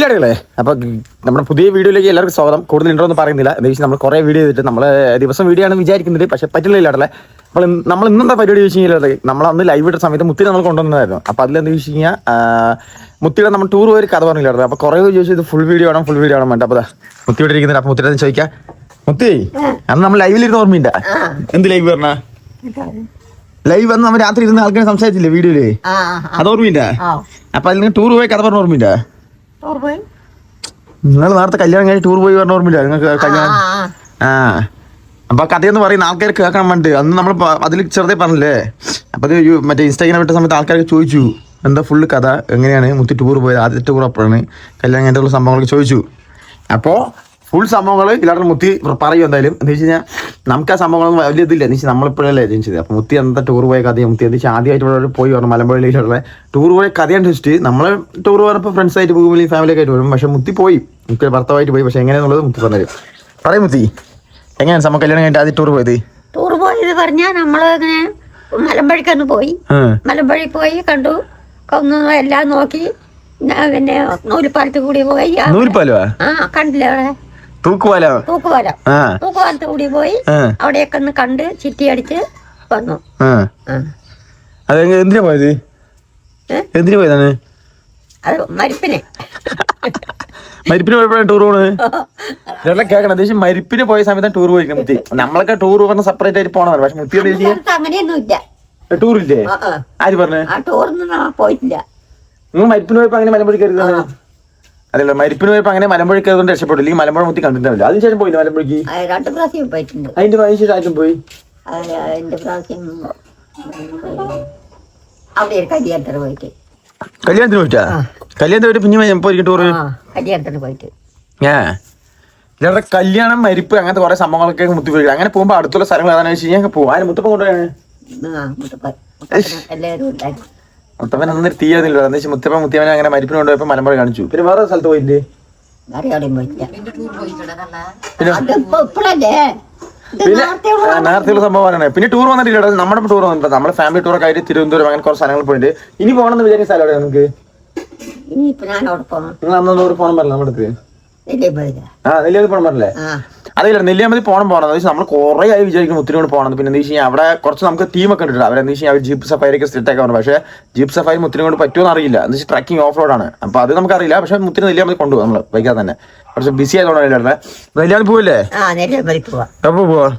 കില്ലാടികളെ അപ്പൊ നമ്മുടെ പുതിയ വീഡിയോയിലേക്ക് എല്ലാവർക്കും സ്വാഗതം. കൂടുതൽ ഇൻട്രോ ഒന്നും പറയുന്നില്ല. എന്താ വെച്ചാൽ നമ്മൾ കുറെ വീഡിയോ ചെയ്തിട്ട് നമ്മൾ ദിവസം വീഡിയോ ആണ് വിചാരിക്കുന്നത് പക്ഷെ പറ്റില്ല ഇല്ലാടല്ലേ അപ്പോൾ നമ്മൾ ഇന്നെന്താ പരിപാടി വെച്ച് കഴിഞ്ഞാൽ നമ്മൾ അന്ന് ലൈവ് ഇട്ട സമയത്ത് മുത്തിരി നമ്മൾ കൊണ്ടുവന്നതായിരുന്നു. അപ്പൊ അതിലെന്താ വെച്ച് കഴിഞ്ഞാൽ മുത്തിയുടെ നമ്മൾ ടൂർ പോയി കഥ പറഞ്ഞില്ലായിരുന്നു. അപ്പൊ കുറെ ചോദിച്ചു ഇത് ഫുൾ വീഡിയോ ആണോ ഫുൾ വീഡിയോ ആണോ? വേണ്ട അപ്പൊ മുത്തിയുടെ മുത്തി ഇവിടെ ഇരിക്കുന്നുണ്ട്. അപ്പൊ മുത്തിയുടെ ചോദിക്കാം. മുത്തി അന്ന് നമ്മൾ ലൈവിലിരുന്ന് ഓർമ്മയില്ല എന്ത് ലൈവ് പറഞ്ഞ? ലൈവ് വന്ന് നമ്മൾ രാത്രി ഇരുന്ന് ആൾക്കാരെ സംസാരിച്ചില്ലേ വീഡിയോയിൽ? അത് ഓർമ്മയില്ല? അപ്പൊ അതിൽ ടൂർ പോയി കഥ പറഞ്ഞ ഓർമ്മയില്ല? നിങ്ങൾ നേരത്തെ കല്യാണം കഴിഞ്ഞ് ടൂർ പോയി പറഞ്ഞ ഓർമ്മയില്ല? നിങ്ങൾക്ക് കല്യാണം ആ. അപ്പൊ കഥയെന്ന് പറയുന്ന ആൾക്കാർ കേൾക്കാൻ വേണ്ടി അന്ന് നമ്മൾ അതിൽ ചെറുതേ പറഞ്ഞില്ലേ? അപ്പൊ അത് മറ്റേ ഇൻസ്റ്റാഗ്രാം വിട്ട സമയത്ത് ആൾക്കാർക്ക് ചോദിച്ചു എന്താ ഫുള്ള് കഥ? എങ്ങനെയാണ്? മുത്തി ടൂർ പോയത്? ആദ്യത്തെ ടൂർ അപ്പോഴാണ് കല്യാണം കഴിഞ്ഞിട്ടുള്ള സംഭവങ്ങളൊക്കെ ചോദിച്ചു. അപ്പോൾ ഫുൾ സംഭവങ്ങൾ ഇല്ലാതെ മുത്തി പറയും എന്തായാലും. എന്ന് വെച്ച് കഴിഞ്ഞാൽ നമുക്ക് ആ സംഭവങ്ങളൊന്നും വലിയ ഇതില്ല. എന്ന് വെച്ചാൽ നമ്മളിപ്പോഴല്ലേ ജനിച്ചത് അപ്പോൾ മുത്തി എന്താ ടൂർ പോയ കഥയും മുത്തി എന്ന് വെച്ചാൽ ആദ്യമായിട്ട് ഇവിടെ പോയി പറഞ്ഞു മലമ്പുഴയിലുള്ള ടൂർ പോയ കഥയാണ് വെച്ചിട്ട് നമ്മൾ ടൂർ പോയപ്പോൾ ഫ്രണ്ട്സായിട്ട് പോകും പോകുമ്പോൾ ഫാമിലി ആയിട്ട് വരും. പക്ഷേ മുത്തി പോയി. മുത്തി ഭർത്താവായിട്ട് പോയി. പക്ഷേ എങ്ങനെയാണെന്നുള്ളത് മുത്തി പറഞ്ഞു പറയും മുത്തി. എങ്ങനെയാണ് നമ്മൾ കല്യാണം കഴിഞ്ഞിട്ട് ആദ്യം ടൂർ പോയത്? ടൂർ പോയത് പറഞ്ഞാൽ നമ്മൾ ഇങ്ങനെ മലമ്പഴിക്കൊന്ന് പോയി. മലമ്പഴി പോയി കണ്ടു. ഒന്ന് എല്ലാം നോക്കി. പിന്നെ നൂലിപ്പാലത്ത് കൂടി പോയി. ആ കണ്ടില്ലേ അവിടെ? തൂക്കുപാലോ തൂക്കുപാലം തൂക്കുപാലത്ത് കൂടി പോയി അവിടെയൊക്കെ ഒന്ന് കണ്ട് ചിറ്റി അടിച്ച് വന്നു. എന്തിനാ പോയത്? എന്തിനു പോയതാണ്? മരിപ്പിന്. മരിപ്പിനെ പോയപ്പോഴാണ് ടൂർ പോണത്? ഇതെല്ലാം കേൾക്കണം. അത്യാവശ്യം മരിപ്പിന് പോയ സമയത്താണ് ടൂർ പോയി മുത്തി. നമ്മളൊക്കെ ടൂർ പറഞ്ഞ സെപ്പറേറ്റ് ആയിട്ട് പോകണം പക്ഷെ മുത്തി എന്താ ചെയ്യാ അടുത്ത് അങ്ങനെയൊന്നും ഇല്ല. ടൂർ ഇല്ലേ. ആര് പറഞ്ഞു? പോയിട്ടില്ല. നിങ്ങൾ മരിപ്പിന് പോയപ്പോ അങ്ങനെ മലമ്പുഴ കയറുന്നത് അതല്ല മരിപ്പിന് പോയപ്പോ അങ്ങനെ മലമ്പുഴ കയറുകൊണ്ട് രക്ഷപ്പെട്ടു. മലമ്പുഴ മുത്തി കണ്ടിട്ടില്ല അതിനുശേഷം പോയി മലമ്പുഴക്ക്. രണ്ട് പ്രാവശ്യം പോയിട്ടുണ്ട്. അതിന്റെ അതിനുശേഷം ആയിട്ടും പോയി. പ്രാവശ്യം അവിടെ ഒരു കല്യാണത്തിന് പോയിട്ട്. കല്യാണത്തിന് പോയിട്ടാ? കല്യാണത്തിന് പോയിട്ട് പിന്നെ പോയിരിക്കും കല്യാണത്തിന് പോയിട്ട്. ഏ? ഇല്ലാതെ കല്യാണം മരിപ്പ് അങ്ങനത്തെ കുറെ സംഭവങ്ങളൊക്കെ മുത്തി പോയി. അങ്ങനെ പോകുമ്പോ അടുത്തുള്ള സ്ഥലങ്ങൾ ഏതാണെന്ന് വെച്ച് കഴിഞ്ഞാൽ പോകും. ആരും മുത്തപ്പം കൊണ്ടുപോയാണ്? എല്ലാവരും മുത്തപ്പൻ അന്ന് തീയതില്ലോ എന്ന് വെച്ചാൽ മുത്തപ്പൻ മുത്തിയവനെ അങ്ങനെ മരിപ്പിന് കൊണ്ടുപോയപ്പോ മലമ്പുഴ കാണിച്ചു. പിന്നെ വേറെ സ്ഥലത്ത് പോയില്ലേ? ഇപ്പോഴല്ലേ? പിന്നെ നേരത്തെ നേരത്തെയുള്ള സംഭവമാണ് പിന്നെ ടൂർ വന്നിട്ടില്ല നമ്മുടെ ടൂർ വന്നിട്ടുണ്ട് നമ്മുടെ ഫാമിലി ടൂറൊക്കെ ആയിട്ട് തിരുവനന്തപുരം അങ്ങനെ കുറച്ച് സ്ഥലങ്ങൾ പോയിട്ട് ഇനി പോകണമെന്ന് വിചാരിച്ച സ്ഥലം അവിടെ നമുക്ക് നിങ്ങൾ അന്നൊന്നും ഒരു പോകണം പറഞ്ഞില്ല നമ്മുടെ അടുത്ത്. ആ നെല്ലിയത് പോകണം പറഞ്ഞില്ലേ? അതില്ല നെല്ലിയാമതി പോകണം പോകണം നമ്മൾ കുറേ ആയി വിചാരിക്കുന്നു ഒത്തിരി കൊണ്ട് പോകണം പിന്നെ എന്താ വെച്ച് കഴിഞ്ഞാൽ അവിടെ കുറച്ച് നമുക്ക് ടീമൊക്കെ ഉണ്ട് അവരെന്താ വെച്ച് കഴിഞ്ഞാൽ ജീപ്പ് സഫാരിയൊക്കെ സെറ്റ് ആക്കാൻ പക്ഷേ ജീപ്പ് സഫാരി മുത്തിരി കൊണ്ട് പറ്റുമെന്ന് അറിയില്ല. എന്ന് വെച്ചാൽ ട്രക്കിംഗ് ഓഫ് റോഡാണ് അപ്പോൾ അത് നമുക്കറിയില്ല. പക്ഷേ മുത്തിരി നെല്ലിയാമതി കൊണ്ടുപോകും നമ്മൾ വൈകാതെ തന്നെ. കുറച്ച് ബിസി ആയതുകൊണ്ടാണ് നെല്ലിയാമതി പോവില്ലേ പോവാം. എപ്പോൾ പോവാ?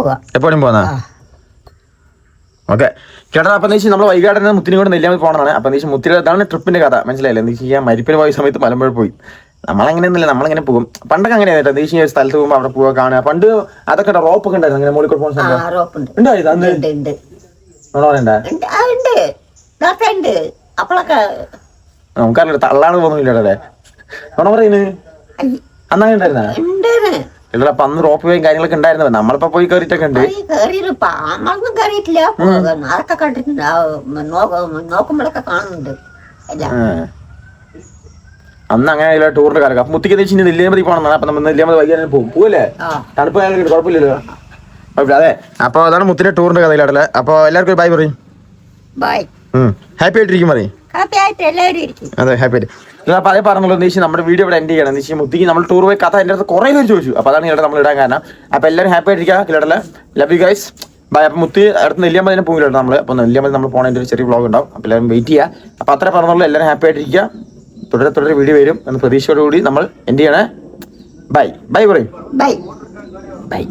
പോവാം. എപ്പോഴും ആ. ഓക്കെ. ചേട്ടാ അപ്പം വെച്ചാൽ നമ്മൾ വൈകാട് തന്നെ മുത്തിനും കൂടെ നെല്ലിയാമതി പോകണമെന്നാണ് അപ്പം വെച്ചാൽ മുത്തിരി അതാണ് ട്രിപ്പിന്റെ കഥ. മനസ്സിലായില്ലേ? എന്താ വെച്ച് കഴിഞ്ഞാൽ മരിപ്പിന് പോയ സമയത്ത് മലമ്പുഴ പോയി. നമ്മളങ്ങനെയൊന്നുമില്ല നമ്മളിങ്ങനെ പോകും. പണ്ടൊക്കെ അങ്ങനെയായിരുന്നു എന്താ ദേശീയ സ്ഥലത്ത് പോകുമ്പോൾ അവിടെ പോവുക കാണുക. പണ്ട് അതൊക്കെ റോപ്പ് ഒക്കെ ഉണ്ടായിരുന്നു? അങ്ങനെ മോളിക്കൂടെ പോകുന്ന സംഭവം നമുക്കറിയില്ല തള്ളാണ് പോകുന്നില്ലേ ഉണ പറയുന്നത് അന്നങ്ങനെ ഉണ്ടായിരുന്ന? അപ്പൊ അന്ന് റോപ്പ് വേയും കാര്യങ്ങളൊക്കെ ഉണ്ടായിരുന്നു. നമ്മളിപ്പോ പോയി കയറിയിട്ടൊക്കെ ഉണ്ട്. നമ്മളൊന്നും കയറിയിട്ടില്ല. അതൊക്കെ കണ്ടിട്ടുണ്ട്? നോക്കുമ്പോഴൊക്കെ കാണുന്നുണ്ട്. അന്ന് അങ്ങനെ ടൂറിന്റെ കാലം അപ്പൊ മുത്തിക്ക് വെച്ച് നെല്ലിയാമതി പോകണം അപ്പൊ നമ്മൾ നെല്ലിയാമതി വൈകാതെ പോകും. പോവല്ലേ? തണുപ്പ് കാലം കുഴപ്പമില്ലല്ലോ. കുഴപ്പമില്ല അതെ അപ്പൊ അതാണ് മുത്തിന്റെ ടൂറിന്റെ കഥയിലാടല്ലേ അപ്പൊ എല്ലാവർക്കും ബൈ പറയും. ബൈ ഹാപ്പി ആയിട്ടിരിക്കും പറയും. അതെ ഹാപ്പി ആയിട്ട്. ഇല്ല, അപ്പൊ അതേ പറഞ്ഞല്ലോ എന്ന് വെച്ചാൽ നമ്മുടെ വീഡിയോ ഇവിടെ എൻഡ് ചെയ്യണം. എന്ന് വെച്ചാൽ മുത്തിക്ക് നമ്മൾ ടൂർ പോയി കഥ എന്റെ അടുത്ത് കുറേ പേര് ചോദിച്ചു. അപ്പൊ അതാണ് ഇവിടെ നമ്മൾ ഇടാൻ കാരണം. അപ്പൊ എല്ലാവരും ഹാപ്പി ആയിട്ടിരിക്കുക കിടല ലവ് യു ഗൈസ് ബൈ അപ്പൊ മുത്തി അടുത്ത് നെല്ലിയാമ്പതിനെ പോകില്ല നമ്മൾ അപ്പൊ നെല്ലിയാമ്പതി നമ്മൾ പോണതിന്റെ ഒരു ചെറിയ വ്ളോഗ് ഉണ്ടാവും. അപ്പൊ എല്ലാവരും വെയിറ്റ് ചെയ്യുക. അപ്പൊ അത്ര പറഞ്ഞുള്ളൂ എല്ലാവരും ഹാപ്പി ആയിട്ടിരിക്കുക. തുടരെ തുടരെ വീഡിയോ വരും എന്ന പ്രതീക്ഷയോടുകൂടി നമ്മൾ എന്റെ ചെയ്യണേ. ബൈ ബൈ പറയും. Bye bye